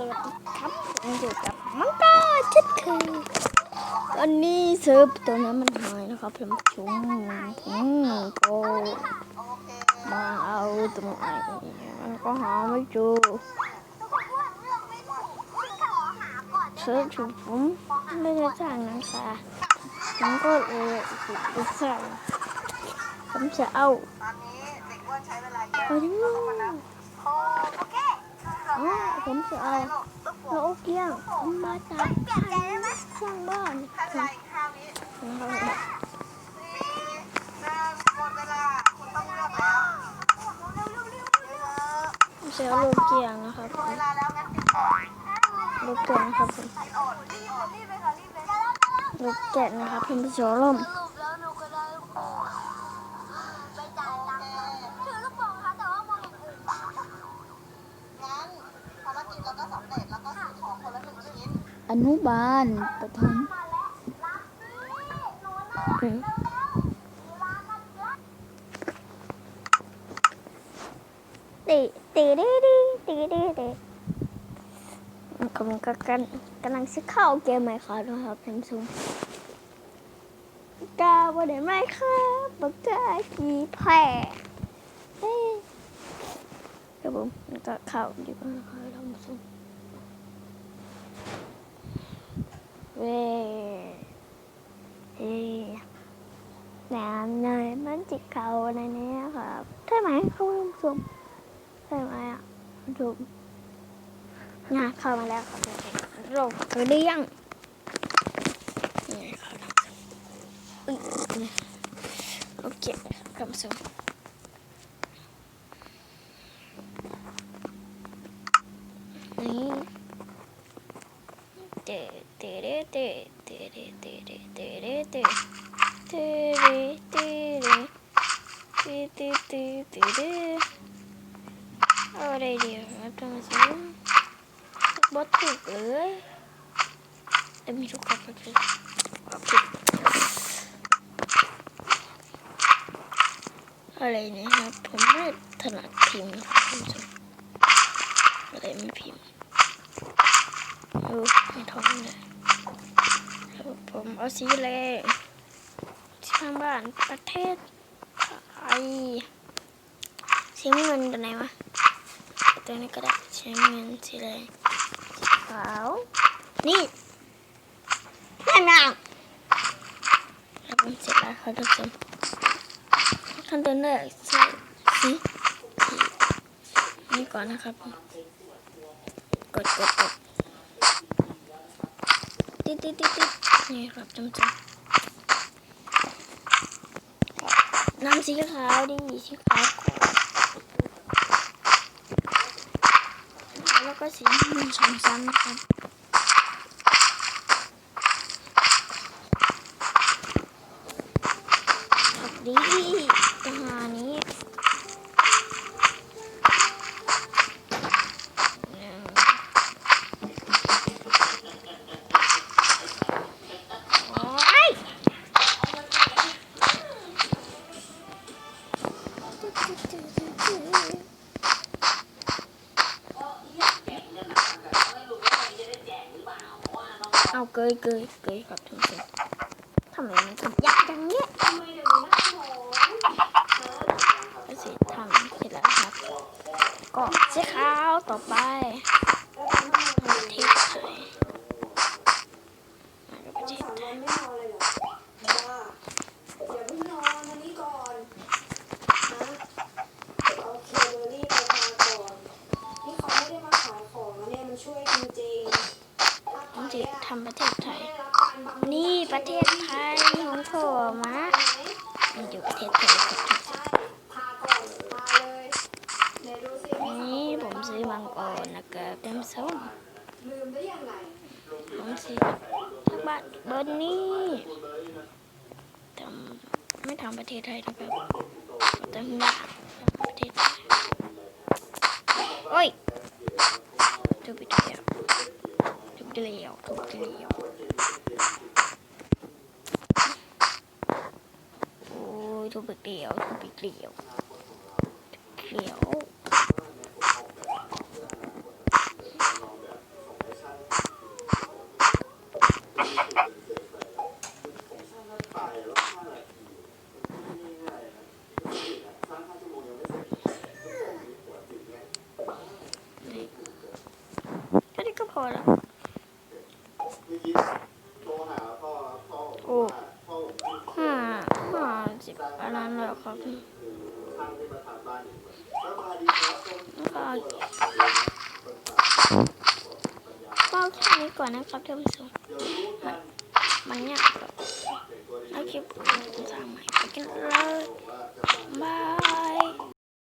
วัสดีครับผมอยู่กับมังกรชิดคือวันนี้เซิร์ฟตัวนั้นมันหายนะครับผมชุ่มผมก็มาเอาตัวใหม่มันก็หาไม่เจอเซิร์ฟผมไม่ได้สร้างนะคะผมก็เลยสร้างผมจะเอาโอ้ย อ๋อผมจะเอาะไกเกี้ยงมาจากช่างบ้านครันจะเอโลเกียงนะครับโลเกียงนะครับผมลูกแกะนะครับเป็นเสือล่ม อนุบาลประถมตีตีดีดีตีดีดีกำก็กำกำลังซื้อข้าวเกมไหม่ค่ะนะครับแซมซุงกาวันไหนไหมครับบักกากีแพร่ครับผมก็ข้าวดีกว่านะครับแซมซุง เวน้ำในมันจิกเขาในนี้ครับใช่ไหมคุณผู้ชมใช่ไหมอะคุณผู้ชมงานเข้ามาแล้วครับเราเรื่องโอเคครับคุณผู้ชม Oraya gidiyorum. Yapamazsın. Bot kızı. Demin çok kapatıyor. Aleyhine yapımı tanıtayım. Aleyhine yapayım. ดอะไรเนะครับผมไม่ถนัดพิมพ์นะครับคุณผู้ชมอะไรไม่พิมพ์ดูไม่ท้องเลยแล้วผมเอาสีแดงที่ข้างบ้านประเทศไทยสีเงินตัวไหนวะตัวนี้ก็ได้สีน้เงินสีแดงขาวนี่นั่นน่ะแล้วผมเสร็จแล้วครับทุกคนขั้นตอนแรกใส่สีนี่ก่อนนะครับ กดกดกด ติดติดติดติดนี่ครับจำจำน้ำสีขาวดีสีขาวแล้วก็สีน้ำเงินสองซ้ำนะครับผักดี เอาเกยเกยเกยครับทุกคนทำไมมันถึงยากจังเนี่ยก็สีทำเสร็จแล้วครับ ก็สีขาวต่อไปประเทศไทยมาดูประเทศไทยไม่นอนเลยเหรอบ้าอย่าเพิ่งนอนมานี่ก่อนนะเคเบอรี่ไปทาก่อนนี่เขาไม่ได้มาขายของนะเนี่ยมันช่วยจริงๆ ถ้าต้องไปจะทำประเทศไทย นี่ประเทศไทยของผมมะมนี่อยู่ประเทศไทยครับนี่ผมซื้อมังกรนะครับเต็มส้มผมซื้อทักบ้านเบอร์นี่ทำไม่ทำประเทศไทยนะครับทำบ้านประเทศไทยโอ้ยทุบไปเดียว เกลียวถูกเกลียวโอ้ยถูกเกลียวถูกเกลียวเกลียวก็ไก็พอแล้ว กว่าพ่อผมห้าห้าสิบอันนั้นแล้วครับคือทางที่มาทำบ้านอยู่แล้วมาดีครับแล้วก็คนฝากปัญญาก็แค่นี้ก่อนนะครับท่านผู้ชมเดี๋ยวรู้กันมันเนี่ยแบบเด็กตัวนี้เอาคลิปทางใหม่ไปกันเลยบาย